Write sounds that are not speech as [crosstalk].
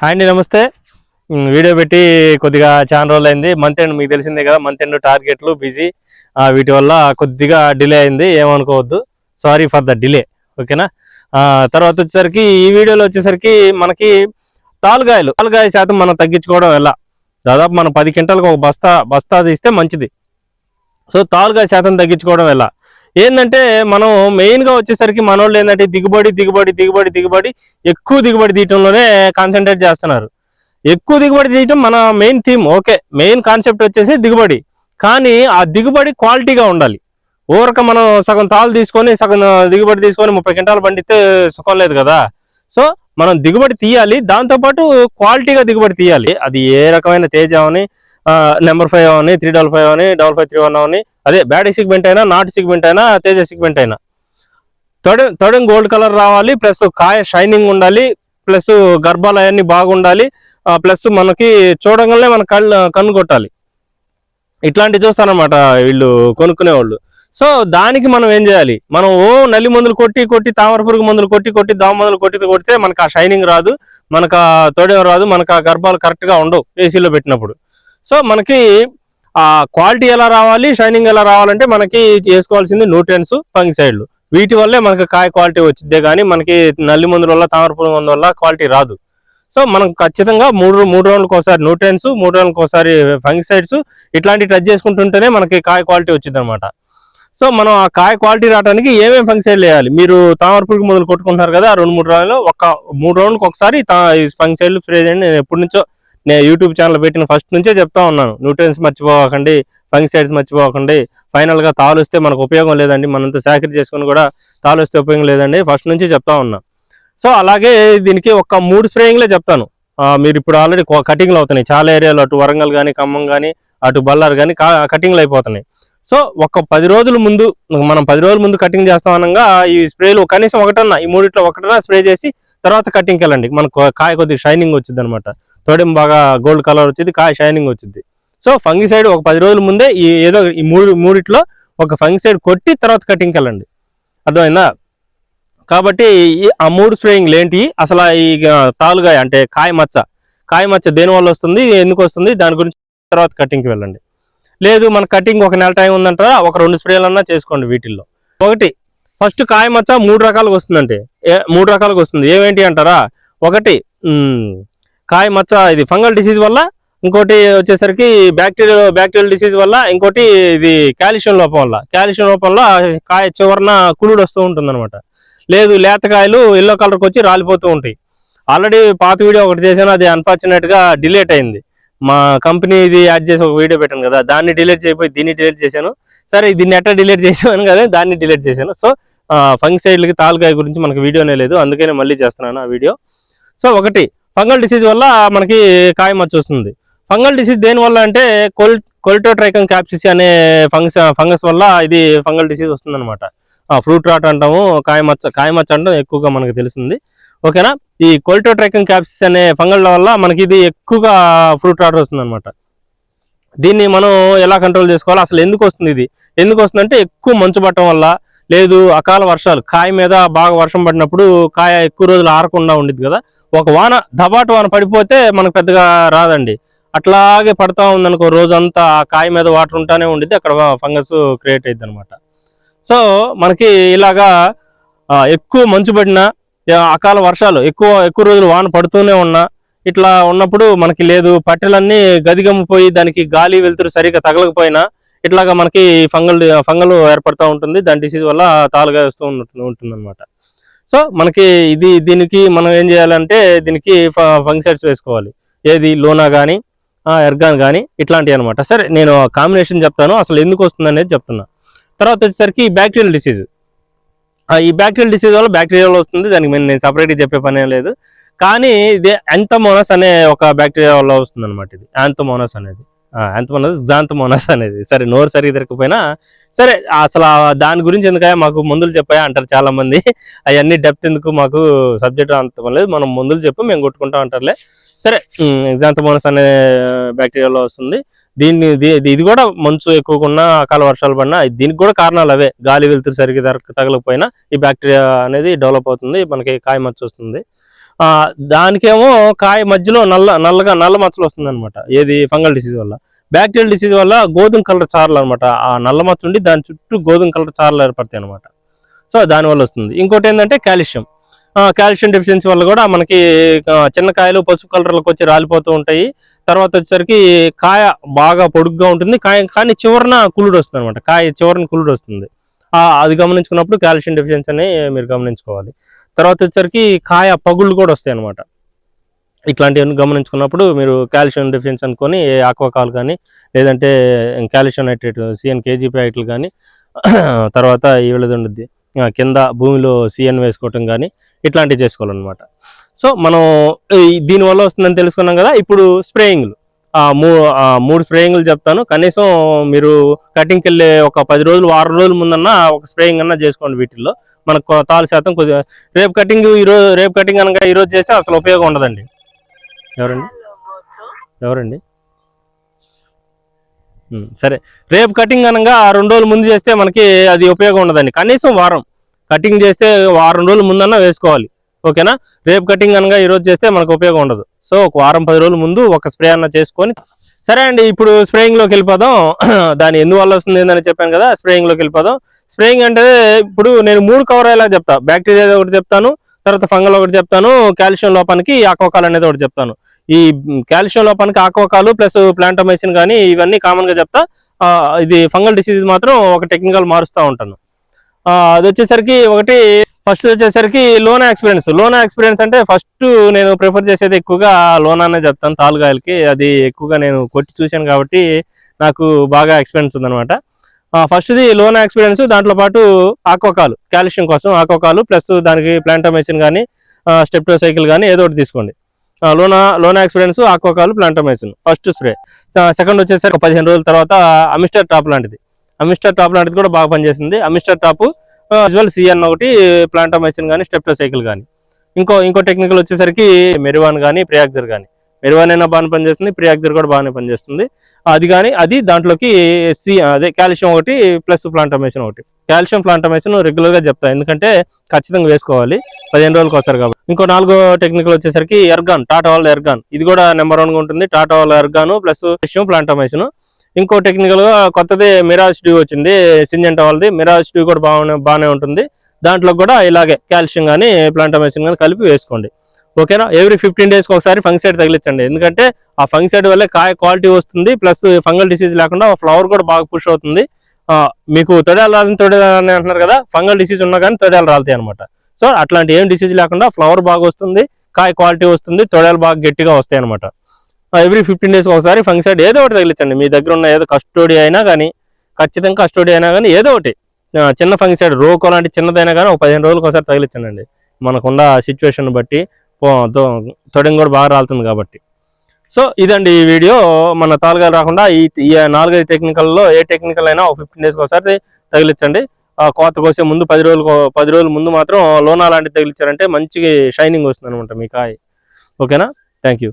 Hi అండి నమస్తే. Video పెట్టి కొద్దిగా చాలా రోజులు అయింది. మంత్ ఎండ్ మీకు తెలిసిందే కదా మంత్ ఎండ్ టార్గెట్లు బిజీ. వీటి వల్ల కొద్దిగా డిలే అయింది ఏమనుకోవద్దు. సారీ ఫర్ ద డిలే ఓకేనా? తర్వాత వచ్చేసరికి ఈ వీడియోలో వచ్చేసరికి మనకి తాలుగాయలు. తాలుగాయ శాతం మనం తగ్గించుకోవడం ఎలా? దాదాపు మనం పది క్వింటాలకు ఒక బస్తా బస్తా తీస్తే మంచిది. సో తాలుగాయ శాతం తగ్గించుకోవడం ఎలా? ఏంటంటే మనం మెయిన్గా వచ్చేసరికి మనోళ్ళు ఏంటంటే దిగుబడి దిగుబడి దిగుబడి దిగుబడి ఎక్కువ దిగుబడి తీయటంలోనే కాన్సన్ట్రేట్ చేస్తున్నారు. ఎక్కువ దిగుబడి తీయటం మన main theme okay main concept వచ్చేసి దిగుబడి. కానీ ఆ దిగుబడి క్వాలిటీగా ఉండాలి. ఊరక మనం సగం తాళ్ళు తీసుకొని సగం దిగుబడి తీసుకొని ముప్పై క్వింటాలు పండితే సుఖం లేదు కదా. సో మనం దిగుబడి తీయాలి దాంతోపాటు క్వాలిటీగా దిగుబడి తీయాలి. అది ఏ రకమైన తేజ అవని నెంబర్ ఫైవ్ అవని త్రీ డబల్ ఫైవ్ అవని డబల్ ఫైవ్ త్రీ వన్ అవని అదే బ్యాడ్ సిగ్మెంట్ అయినా నాట్ సిగ్మెంట్ అయినా తేజ సిగ్మెంట్ అయినా. తొడ తొడం గోల్డ్ కలర్ రావాలి ప్లస్ కాయ షైనింగ్ ఉండాలి ప్లస్ గర్భాలు అవన్నీ బాగుండాలి ప్లస్ మనకి చూడగానే మన కళ్ళు కన్ను కొట్టాలి. ఇట్లాంటివి చూస్తారనమాట వీళ్ళు కొనుక్కునే వాళ్ళు సో దానికి మనం ఏం చేయాలి? మనం ఓ నల్లి మందులు కొట్టి కొట్టి తామర పురుగు మందులు కొట్టి కొట్టి దామ మందులు కొట్టి కొడితే మనకు ఆ షైనింగ్ రాదు మనకు ఆ తొడేం రాదు మనకు ఆ గర్భాలు కరెక్ట్గా ఉండవు ఏసీలో పెట్టినప్పుడు. సో మనకి ఆ క్వాలిటీ ఎలా రావాలి షైనింగ్ ఎలా రావాలంటే మనకి వేసుకోవాల్సింది న్యూట్రియన్స్ ఫంగిసైడ్లు. వీటి వల్లే మనకి కాయ క్వాలిటీ వచ్చిద్దే కానీ మనకి నల్లి మందుల వల్ల తామర పురుగు మందుల వల్ల క్వాలిటీ రాదు. సో మనం ఖచ్చితంగా మూడు మూడు రోజులకు ఒకసారి న్యూట్రియన్స్ మూడు రోజులకు ఒకసారి ఫంగిసైడ్స్ ఇట్లాంటి టచ్ చేసుకుంటుంటేనే మనకి కాయ క్వాలిటీ వచ్చింది అనమాట సో మనం ఆ కాయ క్వాలిటీ రావడానికి ఏమేమి ఫంగిసైడ్లు వేయాలి? మీరు తామర పురుగు మందులు కొట్టుకుంటున్నారు కదా ఆ రెండు మూడు రోజుల్లో ఒక మూడు రోజులకు ఒకసారి తా- ఈ ఫంగిసైడ్లు స్ప్రే చేయండి. నేను ఎప్పటి నుంచో నేను యూట్యూబ్ ఛానల్ పెట్టిన ఫస్ట్ నుంచే చెప్తా ఉన్నాను. న్యూట్రియన్స్ మర్చిపోకండి ఫంగిసైడ్స్ మర్చిపోకండి. ఫైనల్గా తాలు వస్తే మనకు ఉపయోగం లేదండి. మనంత సాకరీ చేసుకుని కూడా తాలు వస్తే ఉపయోగం లేదండి. ఫస్ట్ నుంచి చెప్తా ఉన్నా. సో అలాగే దీనికి ఒక మూడు స్ప్రేయింగ్లే చెప్తాను. మీరు ఇప్పుడు ఆల్రెడీ కటింగ్లు అవుతున్నాయి. చాలా ఏరియాలో అటు వరంగల్ కానీ ఖమ్మం కానీ అటు బల్లారు కానీ కటింగ్లు అయిపోతున్నాయి. సో ఒక పది రోజుల ముందు మనం పది రోజుల ముందు కటింగ్ చేస్తాం అనగా ఈ స్ప్రేలు కనీసం ఒకటన్నా ఈ మూడిట్లో ఒకటన్నా స్ప్రే చేసి తర్వాత కటింగ్కి వెళ్ళండి. మనకు కాయ కొద్దిగా షైనింగ్ వచ్చింది అనమాట తోడేం బాగా గోల్డ్ కలర్ వచ్చింది కాయ షైనింగ్ వచ్చింది. సో ఫంగిసైడ్ ఒక పది రోజుల ముందే ఈ ఏదో ఈ మూడు మూడిట్లో ఒక ఫంగిసైడ్ కొట్టి తర్వాత కటింగ్కి వెళ్ళండి. అర్థమైందా? కాబట్టి ఈ- ఆ మూడు స్ప్రేయింగ్లు ఏంటి అసలు ఈ తాలుగాయ అంటే కాయ మచ్చ. కాయ మచ్చ దేని వల్ల వస్తుంది ఎందుకు వస్తుంది దాని గురించి తర్వాత కటింగ్కి వెళ్ళండి. లేదు మన కటింగ్ ఒక నెల టైం ఉందంటారా? ఒక రెండు స్ప్రేలన్నా చేసుకోండి వీటిల్లో. ఒకటి ఫస్ట్ కాయ మచ్చ మూడు రకాలుగా వస్తుందంటే. మూడు రకాలుగా వస్తుంది. ఏమేంటి అంటారా? ఒకటి కాయ మచ్చ ఇది ఫంగల్ డిసీజ్ వల్ల ఇంకోటి వచ్చేసరికి బ్యాక్టీరియల్ బ్యాక్టీరియల్ డిసీజ్ వల్ల ఇంకోటి ఇది కాల్షియం లోపం వల్ల. కాల్షియం లోపం వల్ల కాయ చివరన కుళ్ళుడు వస్తూ ఉంటుంది లేదు లేతకాయలు ఎల్లో కలర్కి వచ్చి రాలిపోతూ ఉంటాయి. ఆల్రెడీ పాత వీడియో ఒకటి చేశాను అది అన్ఫార్చునేట్గా డిలేట్ అయింది. మా కంపెనీ ఇది యాడ్ చేసి ఒక వీడియో పెట్టాను కదా దాన్ని డిలీట్ చేయకపోయి దీన్ని డిలీట్ చేశాను. సరే దీన్ని ఎట్లా డిలీట్ చేసాను కదా దాన్ని డిలీట్ చేశాను. సో ఫంగిసైడ్లకి తాలుకాయ గురించి మనకి వీడియోనే లేదు. అందుకనే మళ్ళీ చేస్తున్నాను ఆ వీడియో. సో ఒకటి ఫంగల్ డిసీజ్ వల్ల మనకి కాయ మచ్చ వస్తుంది. ఫంగల్ డిసీజ్ దేని వల్ల అంటే కొల్ కొల్టోట్రైకం క్యాప్సిసి అనే ఫంగస్ ఫంగస్ వల్ల ఇది ఫంగల్ డిసీజ్ వస్తుందన్నమాట. ఫ్రూట్ రాట్ అంటాము కాయమచ్చ కాయమచ్చ అంటాం ఎక్కువగా మనకు తెలిసింది. ఓకేనా? ఈ కొల్టోట్రైకం క్యాప్సిస్ అనే ఫంగల్ వల్ల మనకి ఇది ఎక్కువగా ఫ్రూట్ రాట్ వస్తుంది అనమాట దీన్ని మనం ఎలా కంట్రోల్ చేసుకోవాలి? అసలు ఎందుకు వస్తుంది ఇది? ఎందుకు వస్తుందంటే ఎక్కువ మంచు పట్టడం వల్ల లేదు అకాల వర్షాలు కాయ మీద బాగా వర్షం పడినప్పుడు కాయ ఎక్కువ రోజులు ఆరకుండా ఉండిద్ది కదా. ఒక వాన దబాటు వాన పడిపోతే మనకు పెద్దగా రాదండి. అట్లాగే పడతా ఉందనుకో రోజంతా ఆ కాయ మీద వాటర్ ఉంటానే ఉండిద్ది అక్కడ ఫంగస్ క్రియేట్ అయింది అనమాట సో మనకి ఇలాగా ఎక్కువ మంచు పడినా అకాల వర్షాలు ఎక్కువ ఎక్కువ రోజులు వాన పడుతూనే ఉన్నా ఇట్లా ఉన్నప్పుడు మనకి లేదు పట్టెలన్నీ గదిగమ్మిపోయి దానికి గాలి వెలుతురు సరిగా తగలకపోయినా ఇట్లాగా మనకి ఫంగల్ ఫంగల్ ఏర్పడుతూ ఉంటుంది. దాని డిసీజ్ వల్ల తాలుగా వస్తూ ఉంటుంది అనమాట సో మనకి ఇది దీనికి మనం ఏం చేయాలంటే దీనికి ఫంగిసైడ్స్ వేసుకోవాలి. ఏది? లోనా కానీ ఎర్గాన్ కానీ ఇట్లాంటివి అనమాట సరే నేను కాంబినేషన్ చెప్తాను. అసలు ఎందుకు వస్తుంది అనేది చెప్తున్నా. తర్వాత వచ్చేసరికి బ్యాక్టీరియల్ డిసీజ్ ఈ బ్యాక్టీరియల్ డిసీజ్ వల్ల బ్యాక్టీరియాలో వస్తుంది. దానికి నేను- నేను సపరేట్గా చెప్పే పని లేదు. కానీ ఇది యాంతమోనస్ అనే ఒక బ్యాక్టీరియా వల్ల వస్తుంది అనమాట ఇది. యాంతమోనస్ అనేది. యాంతమోనస్ జాంతమోనస్ అనేది. సరే నోరు సరిగ్గా తిరగకపోయినా సరే అసలు దాని గురించి ఎందుకయ్యా మాకు మందులు చెప్పాయా అంటారు చాలా మంది అవన్నీ డెప్త్ ఎందుకు మాకు సబ్జెక్ట్ అంత లేదు. మనం మందులు చెప్పి మేము కొట్టుకుంటాం అంటారులే. సరే జాంతమోనస్ అనే బ్యాక్టీరియాలో వస్తుంది. దీన్ని ఇది కూడా మంచు ఎక్కువగా ఉన్న అకాల వర్షాలు పడినా దీనికి కూడా కారణాలు అవే. గాలి వెలుతురు సరిగ్గా తగలకపోయినా ఈ బ్యాక్టీరియా అనేది డెవలప్ అవుతుంది. మనకి కాయ మచ్చ వస్తుంది. దానికేమో కాయ మధ్యలో నల్ల నల్లగా నల్ల మచ్చలు వస్తుంది అనమాట ఏది ఫంగల్ డిసీజ్ వల్ల. బ్యాక్టీరియల్ డిసీజ్ వల్ల గోధుమ కలర్ చారలు అనమాట ఆ నల్ల మచ్చ ఉండి దాని చుట్టూ గోధుమ కలర్ చారలు ఏర్పడతాయి అనమాట సో దానివల్ల వస్తుంది. ఇంకోటి ఏంటంటే కాల్షియం. కాల్షియం డెఫిషియన్సీ వల్ల కూడా మనకి చిన్న కాయలు పసుపు కలర్లకు వచ్చి రాలిపోతూ ఉంటాయి. తర్వాత వచ్చేసరికి కాయ బాగా పొడుగ్గా ఉంటుంది. కాయ కానీ చివరన కుళ్ళుడు వస్తుంది అనమాట కాయ చివరన కుళ్ళుడు వస్తుంది. అది గమనించుకున్నప్పుడు కాల్షియం డెఫిషియన్సీ అని మీరు గమనించుకోవాలి. తర్వాత వచ్చేసరికి కాయ పగుళ్ళు కూడా వస్తాయి అనమాట ఇట్లాంటివన్నీ గమనించుకున్నప్పుడు మీరు కాల్షియం డిఫిషియన్స్ అనుకొని ఆక్వాకాల్ కానీ లేదంటే కాల్షియం నైట్రేట్ సిఎన్ కేజీ ప్యాకెట్లు కానీ [clears throat] తర్వాత ఈ ఉండద్ది కింద భూమిలో సిఎన్ వేసుకోవటం కానీ ఇట్లాంటివి చేసుకోవాలన్నమాట. సో మనం దీనివల్ల వస్తుందని తెలుసుకున్నాం కదా ఇప్పుడు స్ప్రేయింగ్లు. మూడు స్ప్రేయింగ్లు చెప్తాను. కనీసం మీరు కటింగ్కి వెళ్ళే ఒక పది రోజులు వారం రోజుల ముందన్నా ఒక స్ప్రేయింగ్ అన్నా చేసుకోండి వీటిల్లో. మనకు తాలు శాతం కొద్దిగా రేపు కటింగ్ ఈరోజు రేపు కటింగ్ అనగా ఈరోజు చేస్తే అసలు ఉపయోగం ఉండదండి. ఎవరండి? ఎవరండి? సరే. రేపు కటింగ్ అనగా రెండు రోజుల ముందు చేస్తే మనకి అది ఉపయోగం ఉండదండి. కనీసం వారం. కటింగ్ చేస్తే వారం రోజుల ముందన్నా వేసుకోవాలి. ఓకేనా? రేపు కటింగ్ అనగా ఈరోజు చేస్తే మనకు ఉపయోగం ఉండదు. సో ఒక వారం పది రోజుల ముందు ఒక స్ప్రే అన్న చేసుకొని సరే అండి ఇప్పుడు స్ప్రేయింగ్లోకి వెళ్ళిపోదాం. [clears throat] దాని ఎందువల్ల వస్తుంది ఏందని చెప్పాను కదా స్ప్రేయింగ్లోకి వెళ్ళిపోదాం. స్ప్రేయింగ్ అంటే ఇప్పుడు నేను మూడు కవర్ అయ్యేలా చెప్తా. బ్యాక్టీరియా ఒకటి చెప్తాను తర్వాత ఫంగల్ ఒకటి చెప్తాను కాల్షియం లోపానికి ఆక్వాకాల్ అనేది ఒకటి చెప్తాను. ఈ కాల్షియం లోపానికి ఆక్వాకాలు ప్లస్ ప్లాంటమైసిన్ కానీ ఇవన్నీ కామన్గా చెప్తా. ఇది ఫంగల్ డిసీజ్ మాత్రం ఒక టెక్నికల్ మారుస్తూ ఉంటాను. అది వచ్చేసరికి ఒకటి ఫస్ట్ వచ్చేసరికి లోనా ఎక్స్పీరియన్స్. లోనా ఎక్స్పీరియన్స్ అంటే ఫస్ట్ నేను ప్రిఫర్ చేసేది ఎక్కువగా లోనా అనే చెప్తాను. తాలుగాయలకి అది ఎక్కువగా నేను కొట్టి చూశాను కాబట్టి నాకు బాగా ఎక్స్పీరియన్స్ ఉందనమాట ఫస్ట్ది లోనా ఎక్స్పీరియన్స్ దాంట్లో పాటు ఆక్వకాలు కాల్షియం కోసం ఆక్వకాలు ప్లస్ దానికి ప్లాంటమైసిన్ కానీ స్టెప్టో సైకిల్ కానీ ఏదో ఒకటి తీసుకోండి. లోనా లోనా ఎక్స్పీరియన్స్ ఆక్వకాలు ప్లాంటమైసిన్ ఫస్ట్ స్ప్రే. సెకండ్ వచ్చేసరికి పదిహేను రోజుల తర్వాత అమిస్టర్ టాప్ లాంటిది. అమిస్టర్ టాప్ లాంటిది కూడా బాగా పనిచేసింది. అమిస్టర్ టాపు యాజువల్ సిఎన్ ఒకటి ప్లాంటమైసిన్ కానీ స్టెప్టోసైకిల్ కానీ ఇంకో ఇంకో టెక్నికల్ వచ్చేసరికి మెరివాన్ కానీ ప్రియాక్జర్ కానీ మెరివాన్ అయినా బాగానే పనిచేస్తుంది ప్రియాక్జర్ కూడా బాగానే పనిచేస్తుంది. అది కానీ అది దాంట్లోకి సి అదే కాల్షియం ఒకటి ప్లస్ ప్లాంటమైసిన్ ఒకటి. కాల్షియం ప్లాంటమైసిన్ రెగ్యులర్గా గా ఎందుకంటే ఖచ్చితంగా వేసుకోవాలి. పదిహేను రోజులకు వస్తారు కాబట్టి. ఇంకో నాలుగో టెక్నికల్ వచ్చేసరికి ఎర్గాన్ టాటా వాళ్ళ ఎర్గాన్. ఇది కూడా నెంబర్ వన్గా ఉంటుంది. టాటా వాళ్ళ ఎర్గాను ప్లస్ కాల్షియం ప్లాంటమైసిన్. ఇంకో టెక్నికల్గా కొత్తది మిరాజ్ డ్యూ వచ్చింది సింజెంటా వాళ్ళది. మిరాజ్ డ్యూ కూడా బాగానే బాగానే ఉంటుంది. దాంట్లో కూడా ఇలాగే కాల్షియం కానీ ప్లాంటమేషన్ కానీ కలిపి వేసుకోండి. ఓకేనా? ఎవ్రీ ఫిఫ్టీన్ డేస్కి ఒకసారి ఫంగిసైడ్ తగిలించండి. ఎందుకంటే ఆ ఫంగిసైడ్ వల్లే కాయ క్వాలిటీ వస్తుంది ప్లస్ ఫంగల్ డిసీజ్ లేకుండా ఫ్లవర్ కూడా బాగా పుష్ అవుతుంది. మీకు తొడేలు రాలని తొడేలు అంటున్నారు కదా ఫంగల్ డిసీజ్ ఉన్నా కానీ తొడలు రాలుతాయి అనమాట సో అట్లాంటి ఏం డిసీజ్ లేకుండా ఫ్లవర్ బాగా వస్తుంది కాయ క్వాలిటీ వస్తుంది తొడేలు బాగా గట్టిగా వస్తాయి అనమాట ఎవ్రీ ఫిఫ్టీన్ డేస్కి ఒకసారి ఫంగిసైడ్ ఏదో ఒకటి తగిలించండి. మీ దగ్గర ఉన్న ఏదో కస్టోడీ అయినా కానీ ఖచ్చితంగా కస్టోడీ అయినా కానీ ఏదో ఒకటి. చిన్న ఫంగిసైడ్ రోకో లాంటి చిన్నదైనా కానీ ఒక పదిహేను రోజులకు ఒకసారి తగిలించండి మనకున్న సిచ్యువేషన్ బట్టి పో- కూడా బాగా రాలుతుంది కాబట్టి. సో ఇదండి ఈ వీడియో. మన తాలుగా రాకుండా ఈ నాలుగైదు టెక్నికల్లో ఏ టెక్నికల్ అయినా ఒక ఫిఫ్టీన్ డేస్కి ఒకసారి తగిలించండి. కోత కోసే ముందు పది రోజులు పది రోజుల ముందు మాత్రం లోనా లాంటివి తగిలించారంటే మంచి షైనింగ్ వస్తుంది అనమాట మీ కాయ. ఓకేనా? Thank you